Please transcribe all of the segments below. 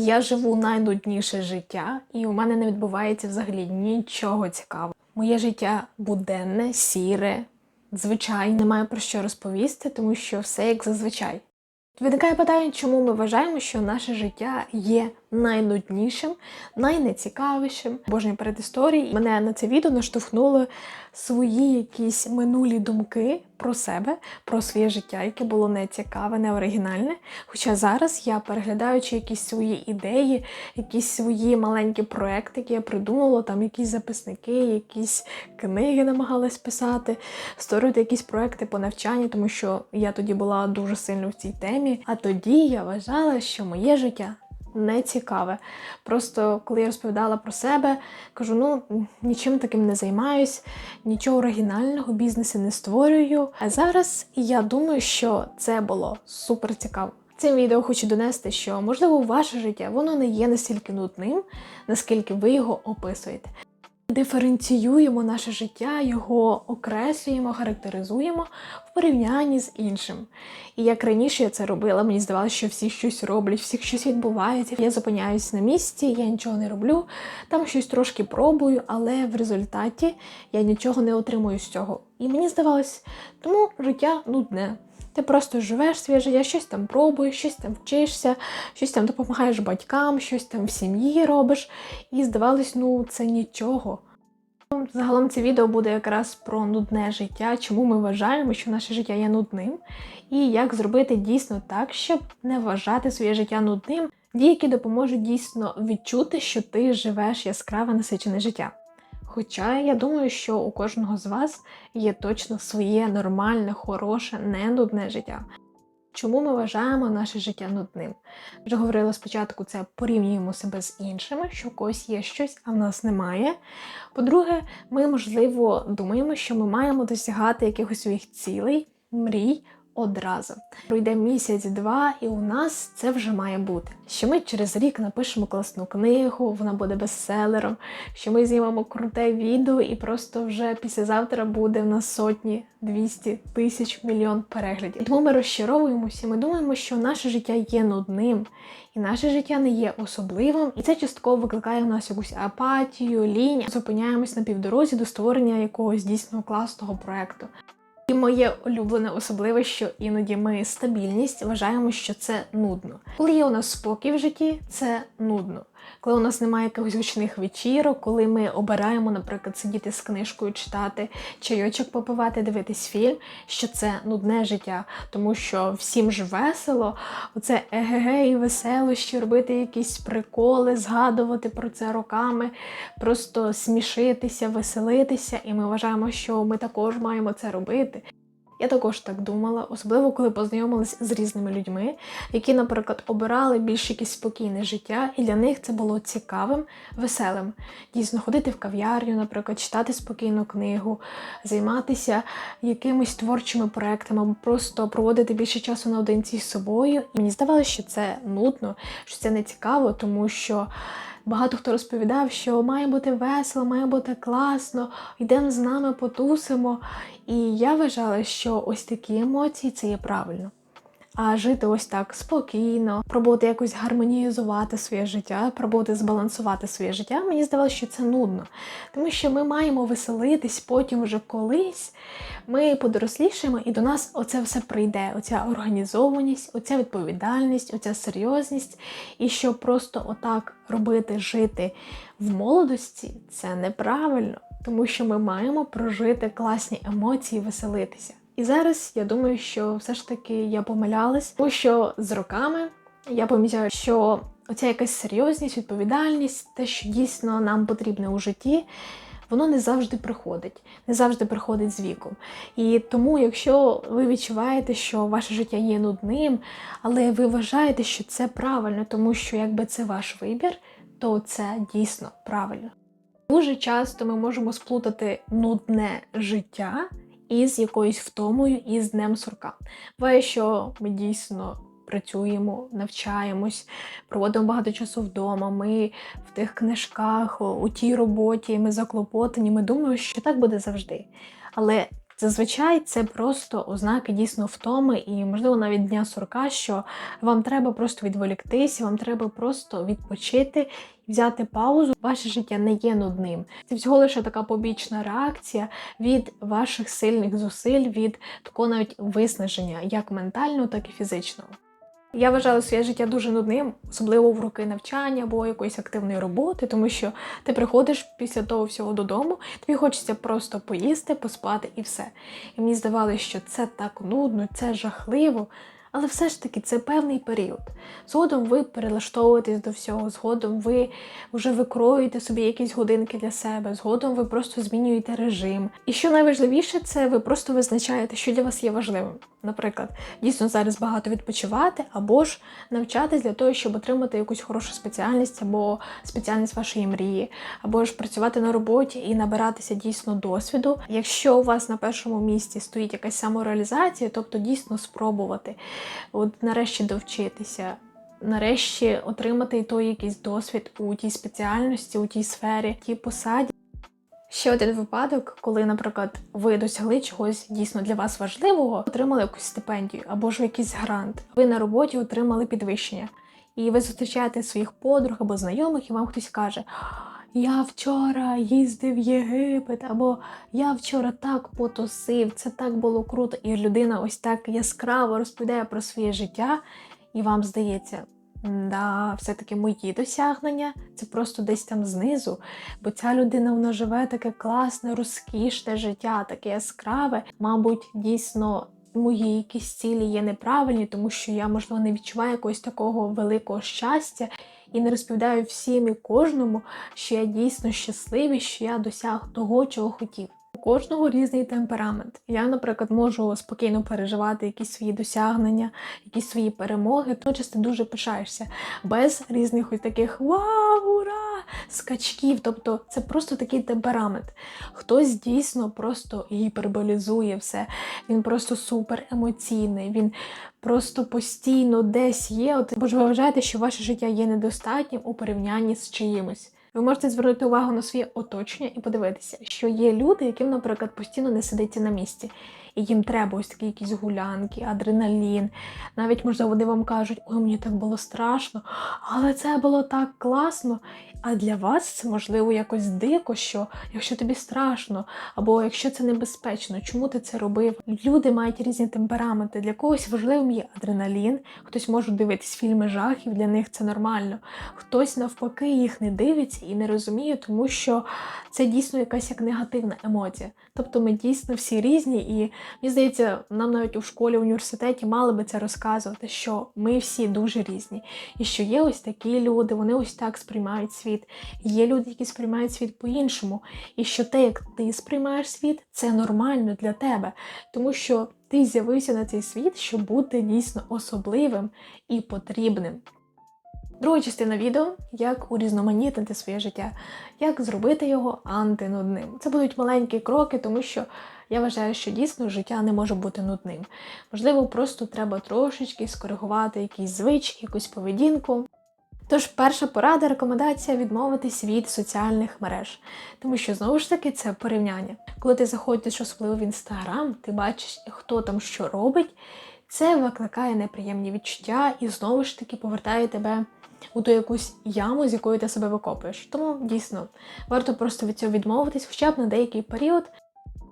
Я живу найнудніше життя, і у мене не відбувається взагалі нічого цікавого. Моє життя буденне, сіре, звичайне, немає про що розповісти, тому що все як зазвичай. Виникає питання, чому ми вважаємо, що наше життя є найнуднішим, найнецікавішим. Божній передісторії мене на це відео наштовхнули свої якісь минулі думки про себе, про своє життя, яке було нецікаве, не оригінальне. Хоча зараз я, переглядаючи якісь свої ідеї, якісь свої маленькі проекти, які я придумала, там якісь записники, якісь книги намагалась писати, створити якісь проекти по навчанню, тому що я тоді була дуже сильно в цій темі. А тоді я вважала, що моє життя не цікаве. Просто коли я розповідала про себе, кажу: ну нічим таким не займаюсь, нічого оригінального бізнесу не створюю. А зараз я думаю, що це було супер цікаво. Цим відео хочу донести, що можливо ваше життя воно не є настільки нудним, наскільки ви його описуєте. Диференціюємо наше життя, його окреслюємо, характеризуємо в порівнянні з іншим. І як раніше я це робила, мені здавалося, що всі щось роблять, всіх щось відбувається. Я зупиняюсь на місці, я нічого не роблю, там щось трошки пробую, але в результаті я нічого не отримую з цього. І мені здавалось, тому життя нудне. Ти просто живеш своє життя, щось там пробуєш, щось там вчишся, щось там допомагаєш батькам, щось там в сім'ї робиш. І здавалось, ну це нічого. Загалом це відео буде якраз про нудне життя, чому ми вважаємо, що наше життя є нудним, і як зробити дійсно так, щоб не вважати своє життя нудним, дії, які допоможуть дійсно відчути, що ти живеш яскраве насичене життя. Хоча я думаю, що у кожного з вас є точно своє нормальне, хороше, не нудне життя. Чому ми вважаємо наше життя нудним? Вже говорила спочатку, це порівнюємо себе з іншими, що у когось є щось, а в нас немає. По-друге, ми, можливо, думаємо, що ми маємо досягати якихось своїх цілей, мрій одразу. Пройде місяць-два, і у нас це вже має бути. Що ми через рік напишемо класну книгу, вона буде бестселером, що ми знімемо круте відео, і просто вже післязавтра буде в нас сотні, 200 тисяч мільйон переглядів. Тому ми розчаровуємося, ми думаємо, що наше життя є нудним, і наше життя не є особливим, і це частково викликає в нас якусь апатію, лінь. Зупиняємось на півдорозі до створення якогось дійсно класного проекту. І моє улюблене особливе, що іноді ми стабільність вважаємо, що це нудно. Коли є у нас спокій в житті, це нудно. Коли у нас немає якихось гучних вечірок, коли ми обираємо, наприклад, сидіти з книжкою, читати, чайочок попивати, дивитись фільм, що це нудне життя, тому що всім ж весело, оце еге і веселощі, робити якісь приколи, згадувати про це роками, просто смішитися, веселитися, і ми вважаємо, що ми також маємо це робити. Я також так думала, особливо коли познайомилась з різними людьми, які, наприклад, обирали більш якесь спокійне життя, і для них це було цікавим, веселим. Дійсно, ходити в кав'ярню, наприклад, читати спокійну книгу, займатися якимись творчими проектами, або просто проводити більше часу наодинці з собою. І мені здавалося, що це нудно, що це не цікаво, тому що. Багато хто розповідав, що має бути весело, має бути класно, йдемо з нами, потусимо. І я вважала, що ось такі емоції це є правильно. А жити ось так спокійно, пробувати якось гармонізувати своє життя, пробувати збалансувати своє життя, мені здавалося, що це нудно. Тому що ми маємо веселитись потім вже колись. Ми подорослішаємо, і до нас оце все прийде: оця організованість, оця відповідальність, оця серйозність. І що просто отак робити, жити в молодості це неправильно, тому що ми маємо прожити класні емоції, веселитися. І зараз я думаю, що все ж таки я помилялась, тому що з роками я помічаю, що оця якась серйозність, відповідальність, те, що дійсно нам потрібне у житті, воно не завжди приходить, не завжди приходить з віком. І тому, якщо ви відчуваєте, що ваше життя є нудним, але ви вважаєте, що це правильно, тому що якби це ваш вибір, то це дійсно правильно. Дуже часто ми можемо сплутати нудне життя із якоюсь втомою і з днем сурка. Буває, що ми дійсно працюємо, навчаємось, проводимо багато часу вдома. Ми в тих книжках, у тій роботі, ми заклопотані, ми думаємо, що так буде завжди. Але Зазвичай це просто ознаки дійсно втоми, і, можливо, навіть дня сурка, що вам треба просто відволіктися, вам треба просто відпочити. Взяти паузу, ваше життя не є нудним. Це всього лише така побічна реакція від ваших сильних зусиль, від такого навіть виснаження, як ментального, так і фізичного. Я вважала своє життя дуже нудним, особливо в роки навчання або якоїсь активної роботи, тому що ти приходиш після того всього додому, тобі хочеться просто поїсти, поспати і все. І мені здавалося, що це так нудно, це жахливо. Але все ж таки це певний період. Згодом ви перелаштовуєтесь до всього, згодом ви вже викроюєте собі якісь годинки для себе, згодом ви просто змінюєте режим. І що найважливіше, це ви просто визначаєте, що для вас є важливим. Наприклад, дійсно зараз багато відпочивати, або ж навчатись для того, щоб отримати якусь хорошу спеціальність, або спеціальність вашої мрії, або ж працювати на роботі і набиратися дійсно досвіду. Якщо у вас на першому місці стоїть якась самореалізація, тобто дійсно спробувати, от нарешті довчитися. Нарешті отримати той якийсь досвід у тій спеціальності, у тій сфері, тій посаді. Ще один випадок, коли, наприклад, ви досягли чогось дійсно для вас важливого, отримали якусь стипендію або ж якийсь грант. Ви на роботі отримали підвищення, і ви зустрічаєте своїх подруг або знайомих, і вам хтось каже: Я вчора їздив в Єгипет, або я вчора так потусив, це так було круто. І людина ось так яскраво розповідає про своє життя, і вам здається. Да, все-таки мої досягнення це просто десь там знизу, бо ця людина вона живе таке класне, розкішне життя, таке яскраве. Мабуть, дійсно мої якісь цілі є неправильні, тому що я, можливо, не відчуваю якогось такого великого щастя і не розповідаю всім і кожному, що я дійсно щасливий, що я досяг того, чого хотів. Кожного різний темперамент. Я, наприклад, можу спокійно переживати якісь свої досягнення, якісь свої перемоги. Водночас ти дуже пишаєшся без різних ось таких вау, ура! скачків. Тобто це просто такий темперамент. Хтось дійсно просто гіперболізує все. Він просто супер емоційний. Він просто постійно десь є. От, бо ж ви вважаєте, що ваше життя є недостатнім у порівнянні з чиїмось. Ви можете звернути увагу на своє оточення і подивитися, що є люди, яким, наприклад, постійно не сидиться на місці, їм треба ось такі якісь гулянки, адреналін. Навіть, можливо, вони вам кажуть, ой, мені так було страшно, але це було так класно. А для вас це можливо якось дико, що якщо тобі страшно, або якщо це небезпечно, чому ти це робив? Люди мають різні темпераменти. Для когось важливим є адреналін, хтось може дивитись фільми жахів, для них це нормально. Хтось навпаки їх не дивиться і не розуміє, тому що це дійсно якась як негативна емоція. Тобто ми дійсно всі різні, і мені здається, нам навіть у школі, в університеті мали би це розказувати, що ми всі дуже різні, і що є ось такі люди, вони ось так сприймають світ. Є люди, які сприймають світ по-іншому, і що те, як ти сприймаєш світ, це нормально для тебе, тому що ти з'явився на цей світ, щоб бути дійсно особливим і потрібним. Друга частина відео як урізноманітнити своє життя, як зробити його антинудним. Це будуть маленькі кроки, тому що я вважаю, що дійсно життя не може бути нудним. Можливо, просто треба трошечки скоригувати якісь звички, якусь поведінку. Тож, перша порада, рекомендація відмовитись від соціальних мереж, тому що знову ж таки це порівняння. Коли ти заходиш особливо в інстаграм, ти бачиш, хто там що робить, це викликає неприємні відчуття і знову ж таки повертає тебе у ту якусь яму, з якої ти себе викопуєш. Тому дійсно варто просто від цього відмовитись, хоча б на деякий період.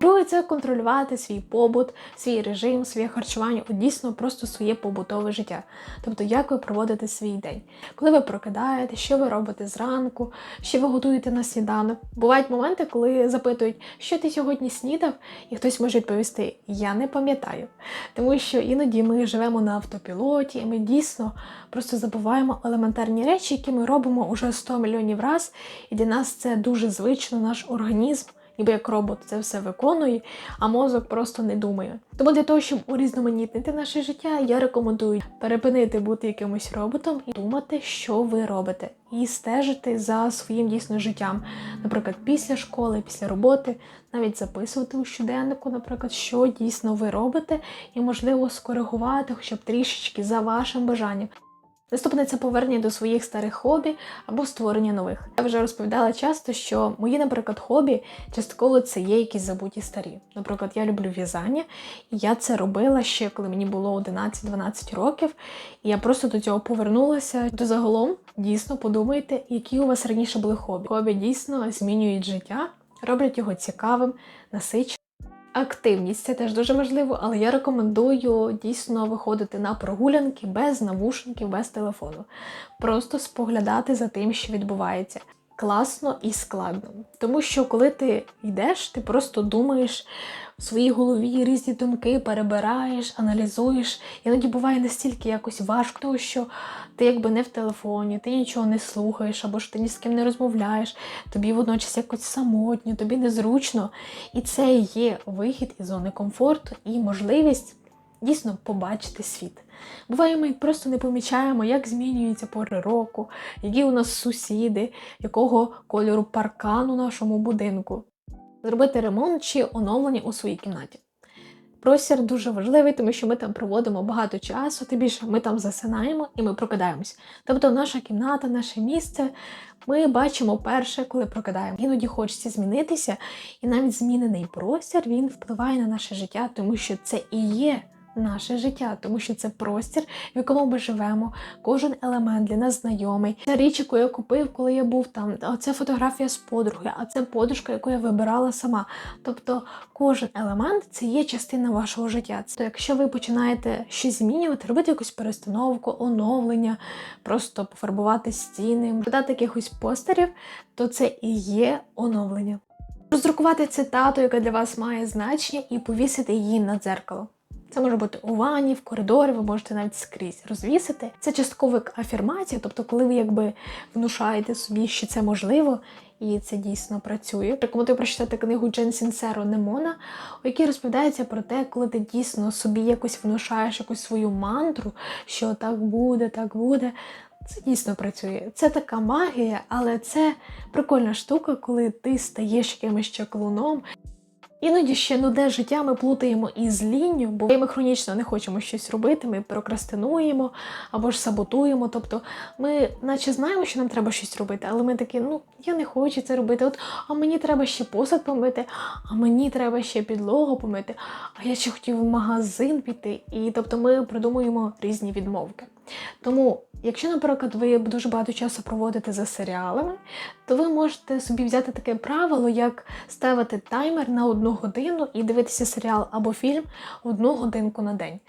Друге, це контролювати свій побут, свій режим, своє харчування, от дійсно просто своє побутове життя. Тобто, як ви проводите свій день, коли ви прокидаєте, що ви робите зранку, що ви готуєте на сніданок. Бувають моменти, коли запитують, що ти сьогодні снідав, і хтось може відповісти Я не пам'ятаю. Тому що іноді ми живемо на автопілоті, і ми дійсно просто забуваємо елементарні речі, які ми робимо уже 100 мільйонів разів, і для нас це дуже звично, наш організм ніби як робот це все виконує, а мозок просто не думає. Тому для того, щоб урізноманітнити наше життя, я рекомендую перепинити бути якимось роботом і думати, що ви робите, і стежити за своїм дійсно життям. Наприклад, після школи, після роботи, навіть записувати у щоденнику, наприклад, що дійсно ви робите, і можливо скоригувати, хоча б трішечки за вашим бажанням. Наступне це повернення до своїх старих хобі або створення нових. Я вже розповідала часто, що мої, наприклад, хобі частково це є якісь забуті старі. Наприклад, я люблю в'язання, і я це робила ще коли мені було 11-12 років. І я просто до цього повернулася. То загалом дійсно подумайте, які у вас раніше були хобі. Хобі дійсно змінюють життя, роблять його цікавим, насиченим. Активність це теж дуже важливо, але я рекомендую дійсно виходити на прогулянки без навушників, без телефону. Просто споглядати за тим, що відбувається. Класно і складно. Тому що коли ти йдеш, ти просто думаєш в своїй голові різні думки, перебираєш, аналізуєш. Іноді буває настільки якось важко, тому що ти якби не в телефоні, ти нічого не слухаєш, або ж ти ні з ким не розмовляєш, тобі водночас якось самотньо, тобі незручно. І це є вихід із зони комфорту і можливість дійсно побачити світ. Буває, ми просто не помічаємо, як змінюються пори року, які у нас сусіди, якого кольору паркан у нашому будинку. Зробити ремонт чи оновлення у своїй кімнаті. Простір дуже важливий, тому що ми там проводимо багато часу, тим більше ми там засинаємо і ми прокидаємось. Тобто, наша кімната, наше місце ми бачимо перше, коли прокидаємо. Іноді хочеться змінитися, і навіть змінений простір він впливає на наше життя, тому що це і є наше життя, тому що це простір, в якому ми живемо. Кожен елемент для нас знайомий. Ця річ, яку я купив, коли я був там, а це фотографія з подруги, а це подушка, яку я вибирала сама. Тобто кожен елемент це є частина вашого життя. Тобто, якщо ви починаєте щось змінювати, робити якусь перестановку, оновлення, просто пофарбувати стіни, додати якихось постерів, то це і є оновлення. Роздрукувати цитату, яка для вас має значення, і повісити її на дзеркало. Це може бути у ванні, в коридорі, ви можете навіть скрізь розвісити. Це частково афірмація, тобто, коли ви якби внушаєте собі, що це можливо, і це дійсно працює. Рекомендую прочитати книгу Джен Сінсеро Немона, у якій розповідається про те, коли ти дійсно собі якось внушаєш якусь свою мантру, що так буде, так буде. Це дійсно працює. Це така магія, але це прикольна штука, коли ти стаєш якимось чаклуном. Іноді ще нудне життя ми плутаємо із лінню, бо ми хронічно не хочемо щось робити, ми прокрастинуємо або ж саботуємо. Тобто ми, наче знаємо, що нам треба щось робити, але ми такі, ну я не хочу це робити. От, а мені треба ще посуд помити, а мені треба ще підлогу помити, а я ще хотів в магазин піти. І тобто ми придумуємо різні відмовки. Тому, якщо, наприклад, ви дуже багато часу проводите за серіалами, то ви можете собі взяти таке правило, як ставити таймер на одну годину і дивитися серіал або фільм одну годинку на день.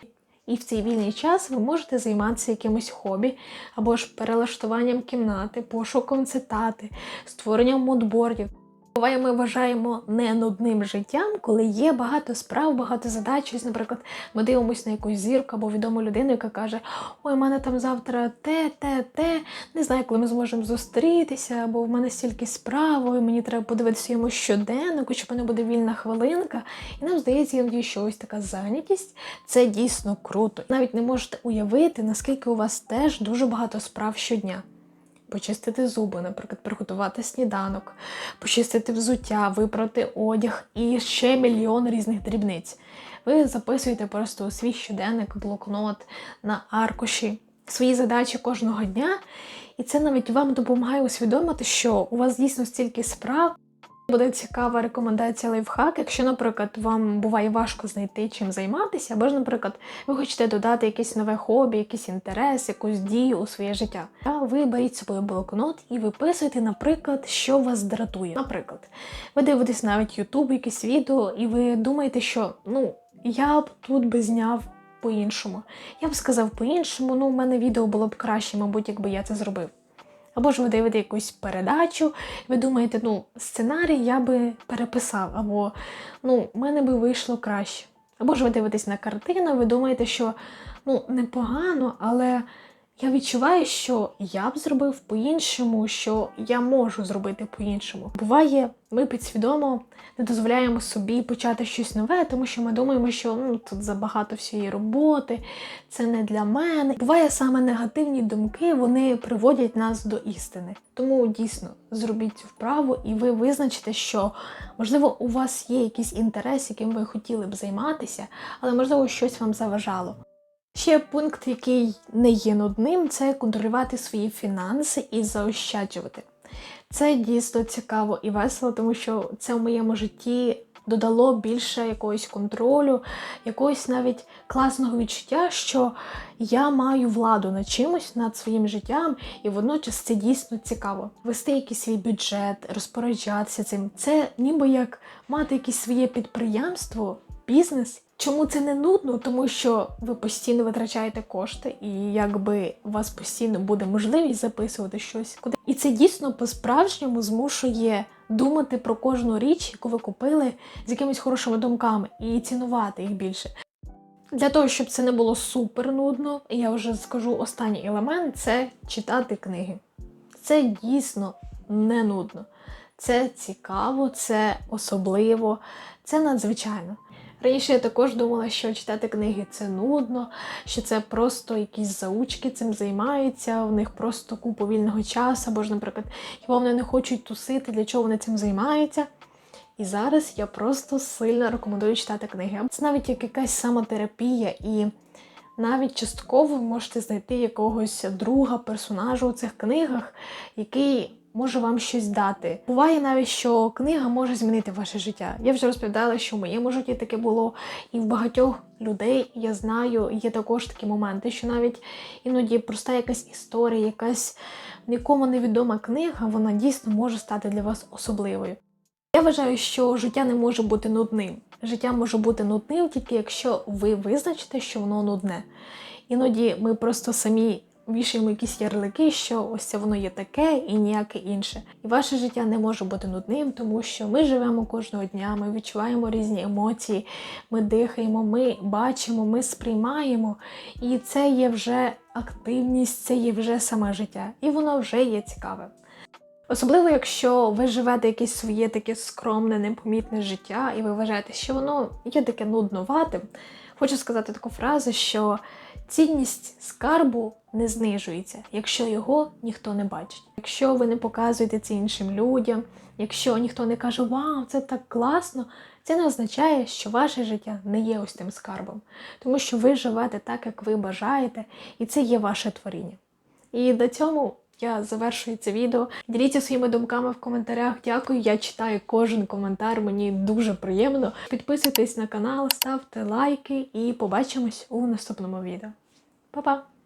І в цей вільний час ви можете займатися якимось хобі, або ж перелаштуванням кімнати, пошуком цитати, створенням модбордів. Буває, ми вважаємо не нудним життям, коли є багато справ, багато задач. Ось, наприклад, ми дивимося на якусь зірку або відому людину, яка каже: Ой, в мене там завтра те, те, те, не знаю, коли ми зможемо зустрітися, або в мене стільки справ, ой, мені треба подивитися йому щоденник, чи в мене буде вільна хвилинка. І нам здається, іноді, що ось така зайнятість це дійсно круто. Навіть не можете уявити, наскільки у вас теж дуже багато справ щодня почистити зуби, наприклад, приготувати сніданок, почистити взуття, випрати одяг і ще мільйон різних дрібниць. Ви записуєте просто свій щоденник, блокнот на аркуші, свої задачі кожного дня, і це навіть вам допомагає усвідомити, що у вас дійсно стільки справ. Буде цікава рекомендація лайфхак, якщо, наприклад, вам буває важко знайти чим займатися, або ж, наприклад, ви хочете додати якесь нове хобі, якийсь інтерес, якусь дію у своє життя. А ви беріть собою блокнот і виписуйте, наприклад, що вас дратує. Наприклад, ви дивитесь навіть YouTube, якесь відео, і ви думаєте, що ну я б тут би зняв по-іншому. Я б сказав по-іншому, ну у мене відео було б краще, мабуть, якби я це зробив. Або ж ви дивите якусь передачу, ви думаєте, ну, сценарій я би переписав, або ну, в мене би вийшло краще. Або ж ви дивитесь на картину, ви думаєте, що ну, непогано, але я відчуваю, що я б зробив по-іншому, що я можу зробити по-іншому. Буває, ми підсвідомо не дозволяємо собі почати щось нове, тому що ми думаємо, що ну, тут забагато всієї роботи, це не для мене. Буває саме негативні думки, вони приводять нас до істини. Тому дійсно зробіть цю вправу, і ви визначите, що можливо у вас є якийсь інтерес, яким ви хотіли б займатися, але можливо щось вам заважало. Ще пункт, який не є нудним, це контролювати свої фінанси і заощаджувати. Це дійсно цікаво і весело, тому що це в моєму житті додало більше якогось контролю, якогось навіть класного відчуття, що я маю владу над чимось, над своїм життям, і водночас це дійсно цікаво. Вести якийсь свій бюджет, розпоряджатися цим. Це ніби як мати якесь своє підприємство, бізнес. Чому це не нудно? Тому що ви постійно витрачаєте кошти, і якби у вас постійно буде можливість записувати щось куди. І це дійсно по-справжньому змушує думати про кожну річ, яку ви купили з якимись хорошими думками, і цінувати їх більше. Для того, щоб це не було супер нудно, я вже скажу останній елемент це читати книги. Це дійсно не нудно. Це цікаво, це особливо, це надзвичайно. Раніше я також думала, що читати книги це нудно, що це просто якісь заучки цим займаються, в них просто купа вільного часу, або ж, наприклад, хіба вони не хочуть тусити, для чого вони цим займаються. І зараз я просто сильно рекомендую читати книги. Це навіть як якась самотерапія, і навіть частково ви можете знайти якогось друга персонажа у цих книгах, який може вам щось дати. Буває навіть, що книга може змінити ваше життя. Я вже розповідала, що в моєму житті таке було, і в багатьох людей я знаю, є також такі моменти, що навіть іноді проста якась історія, якась нікому невідома книга, вона дійсно може стати для вас особливою. Я вважаю, що життя не може бути нудним. Життя може бути нудним тільки якщо ви визначите, що воно нудне. Іноді ми просто самі вішаємо якісь ярлики, що ось це воно є таке і ніяке інше. І ваше життя не може бути нудним, тому що ми живемо кожного дня, ми відчуваємо різні емоції, ми дихаємо, ми бачимо, ми сприймаємо. І це є вже активність, це є вже саме життя. І воно вже є цікаве. Особливо, якщо ви живете якесь своє таке скромне, непомітне життя, і ви вважаєте, що воно є таке нудноватим. Хочу сказати таку фразу, що цінність скарбу не знижується, якщо його ніхто не бачить. Якщо ви не показуєте це іншим людям, якщо ніхто не каже Вау, це так класно, це не означає, що ваше життя не є ось тим скарбом, тому що ви живете так, як ви бажаєте, і це є ваше творіння. І до цьому я завершую це відео. Діліться своїми думками в коментарях. Дякую, я читаю кожен коментар, мені дуже приємно. Підписуйтесь на канал, ставте лайки і побачимось у наступному відео. Papa.